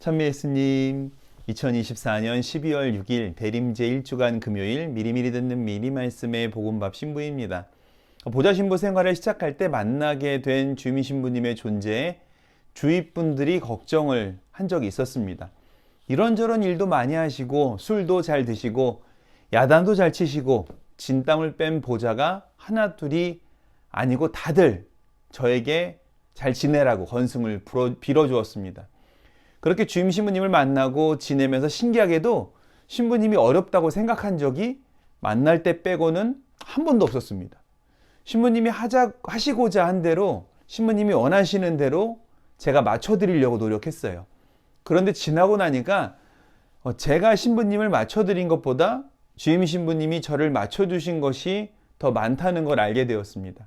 천미예수님, 2024년 12월 6일 대림제 1주간 금요일 미리미리 듣는 미리 말씀의 복음밥 신부입니다. 보좌 신부 생활을 시작할 때 만나게 된 주미 신부님의 존재에 주위 분들이 걱정을 한 적이 있었습니다. 이런저런 일도 많이 하시고 술도 잘 드시고 야단도 잘 치시고 진땀을 뺀 보좌가 하나 둘이 아니고 다들 저에게 잘 지내라고 건승을 빌어주었습니다. 그렇게 주임 신부님을 만나고 지내면서 신기하게도 신부님이 어렵다고 생각한 적이 만날 때 빼고는 한 번도 없었습니다. 신부님이 하자, 하시고자 한 대로 신부님이 원하시는 대로 제가 맞춰드리려고 노력했어요. 그런데 지나고 나니까 어, 제가 신부님을 맞춰드린 것보다 주임 신부님이 저를 맞춰주신 것이 더 많다는 걸 알게 되었습니다.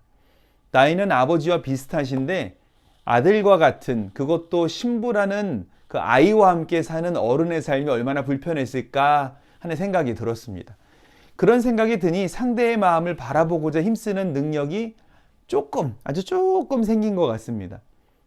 나이는 아버지와 비슷하신데 아들과 같은 그것도 신부라는 그 아이와 함께 사는 어른의 삶이 얼마나 불편했을까 하는 생각이 들었습니다. 그런 생각이 드니 상대의 마음을 바라보고자 힘쓰는 능력이 조금, 아주 조금 생긴 것 같습니다.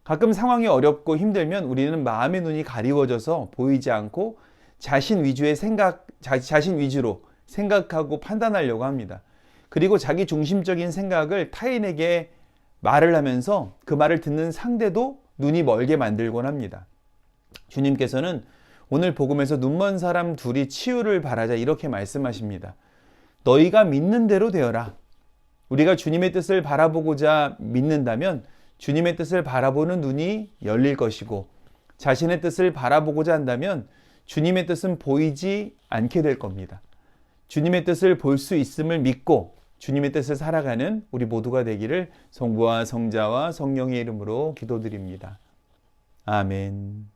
가끔 상황이 어렵고 힘들면 우리는 마음의 눈이 가리워져서 보이지 않고 자신 위주의 생각, 자, 자신 위주로 생각하고 판단하려고 합니다. 그리고 자기 중심적인 생각을 타인에게 말을 하면서 그 말을 듣는 상대도 눈이 멀게 만들곤 합니다. 주님께서는 오늘 복음에서 눈먼 사람 둘이 치유를 바라자 이렇게 말씀하십니다. 너희가 믿는 대로 되어라. 우리가 주님의 뜻을 바라보고자 믿는다면 주님의 뜻을 바라보는 눈이 열릴 것이고 자신의 뜻을 바라보고자 한다면 주님의 뜻은 보이지 않게 될 겁니다. 주님의 뜻을 볼 수 있음을 믿고 주님의 뜻을 살아가는 우리 모두가 되기를 성부와 성자와 성령의 이름으로 기도드립니다. 아멘.